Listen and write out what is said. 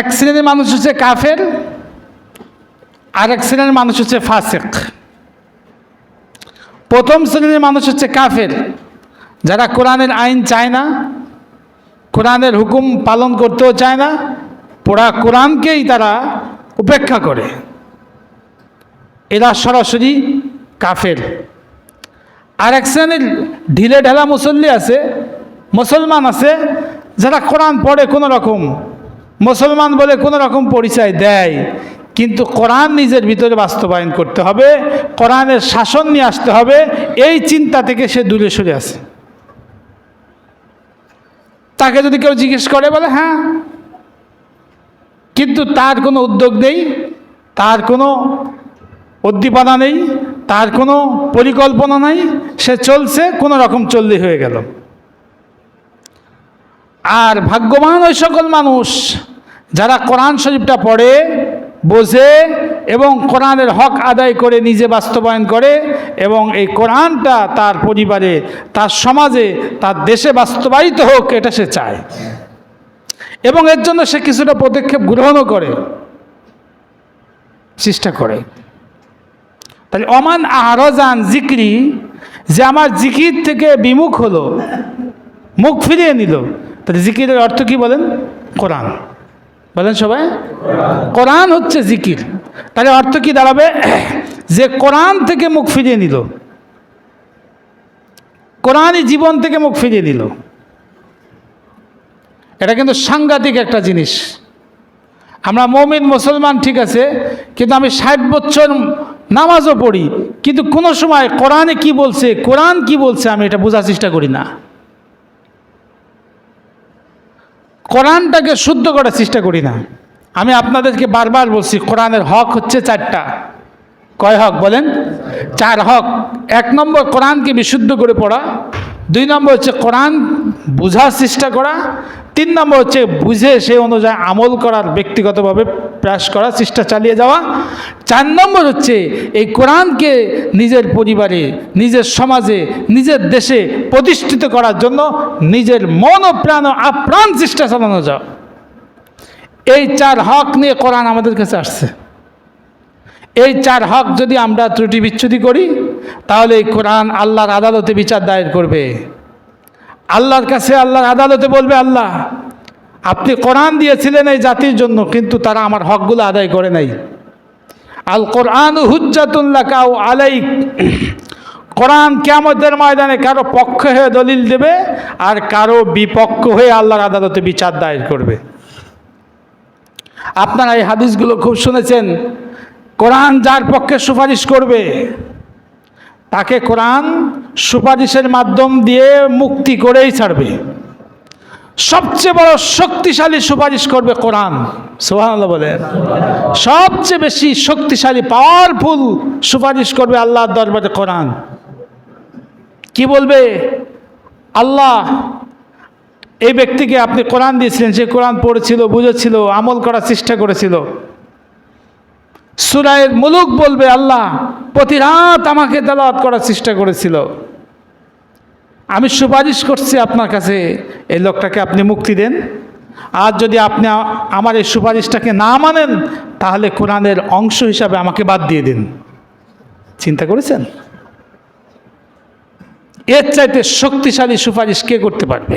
এক শ্রেণির মানুষ হচ্ছে কাফের আর এক শ্রেণির মানুষ হচ্ছে ফাসেক। প্রথম শ্রেণির মানুষ হচ্ছে কাফের, যারা কোরআনের আইন চায় না, কোরআনের হুকুম পালন করতেও চায় না পোড়া কোরআনকেই তারা উপেক্ষা করে। এরা সরাসরি কাফের। আর এক শ্রেণির ঢিলে ঢালা মুসল্লি আছে, মুসলমান আছে, যারা কোরআন পড়ে কোনো রকম মুসলমান বলে কোনো রকম পরিচয় দেয়। কিন্তু কোরআন নিজের ভিতরে বাস্তবায়ন করতে হবে, কোরআনের শাসন নিয়ে আসতে হবে, এই চিন্তা থেকে সে দূরে সরে আছে। তাকে যদি কেউ জিজ্ঞেস করে, বলে হ্যাঁ। কিন্তু তার কোনো উদ্যোগ নেই, তার কোনো উদ্দীপনা নেই, তার কোনো পরিকল্পনা নাই, সে চলছে, কোনো রকম চললে হয়ে গেল। আর ভাগ্যবান ওই সকল মানুষ যারা কোরআন শরীফটা পড়ে, বোঝে এবং কোরআনের হক আদায় করে নিজে বাস্তবায়ন করে এবং এই কোরআনটা তার পরিবারে, তার সমাজে, তার দেশে বাস্তবায়িত হোক এটা সে চায়। এবং এর জন্য সে কিছুটা পদক্ষেপ গ্রহণও করে, চেষ্টা করে। তাহলে অমান আহরজান জিক্রি যে আমার জিকির থেকে বিমুখ হলো, মুখ ফিরিয়ে নিল। তাহলে জিকিরের অর্থ কি বলেন? কোরআন। বলেন সবাই। কোরআন হচ্ছে জিকির। তাহলে অর্থ কি দাঁড়াবে? যে কোরআন থেকে মুখ ফিরিয়ে নিল। কোরআনই জীবন থেকে মুখ ফিরিয়ে নিল। এটা কিন্তু সাংঘাতিক একটা জিনিস। আমরা মমিন, মুসলমান ঠিক আছে, কিন্তু আমি ষাট বছর নামাজও পড়ি, কিন্তু কোনো সময় কোরআনে কি বলছে, কোরআন কি বলছে, আমি এটা বোঝার চেষ্টা করি না। কোরআনটাকে শুদ্ধ করার চেষ্টা করি না। আমি আপনাদেরকে বারবার বলছি, কোরআনের হক হচ্ছে চারটা। কয় হক বলেন? চার হক। এক নম্বর, কোরআনকে বিশুদ্ধ করে পড়া। দুই নম্বর হচ্ছে কোরআন বোঝার চেষ্টা করা। তিন নম্বর হচ্ছে বুঝে সে অনুযায়ী আমল করার ব্যক্তিগতভাবে প্রয়াস করার চেষ্টা চালিয়ে যাওয়া। চার নম্বর হচ্ছে, এই কোরআনকে নিজের পরিবারে, নিজের সমাজে, নিজের দেশে প্রতিষ্ঠিত করার জন্য নিজের মন ও প্রাণ ও আপ্রাণ চেষ্টা চালানো যাও। এই চার হক নিয়ে কোরআন আমাদের কাছে আসছে। এই চার হক যদি আমরা ত্রুটি বিচ্ছুতি করি, তাহলে এই কোরআন আল্লাহর আদালতে বিচার দায়ের করবে। আল্লাহর কাছে আল্লাহর আদালতে বলবে আল্লাহ আপনি কোরআন দিয়েছিলেন এই জাতির জন্য, কিন্তু তারা আমার হকগুলো আদায় করে নাই। আল কোরআন হুজ্জাতুল্লাহ কাউ আলাইক। কোরআন কেমতের ময়দানে কারও পক্ষ হয়ে দলিল দেবে আর কারও বিপক্ষ হয়ে আল্লাহর আদালতে বিচার দায়ের করবে। আপনারা এই হাদিসগুলো খুব শুনেছেন। কোরআন যার পক্ষে সুপারিশ করবে, তাকে কোরআন সুপারিশের মাধ্যম দিয়ে মুক্তি করেই ছাড়বে। সবচেয়ে বড় শক্তিশালী সুপারিশ করবে কোরআন। সোহান বলেন। সবচেয়ে বেশি শক্তিশালী পাওয়ারফুল সুপারিশ করবে আল্লাহর দরবারে কোরআন। কি বলবে? আল্লাহ, এই ব্যক্তিকে আপনি কোরআন দিয়েছিলেন সে কোরআন পড়েছিল, বুঝেছিল, আমল করার চেষ্টা করেছিল। সুরায়ের মুলুক বলবে, আল্লাহ, প্রতি রাত আমাকে তেলাওয়াত করার চেষ্টা করেছিল। আমি সুপারিশ করছি আপনার কাছে, এই লোকটাকে আপনি মুক্তি দেন। আর যদি আপনি আমার এই সুপারিশটাকে না মানেন, তাহলে কোরআনের অংশ হিসাবে আমাকে বাদ দিয়ে দিন। চিন্তা করেছেন? এর চাইতে শক্তিশালী সুপারিশ কে করতে পারবে?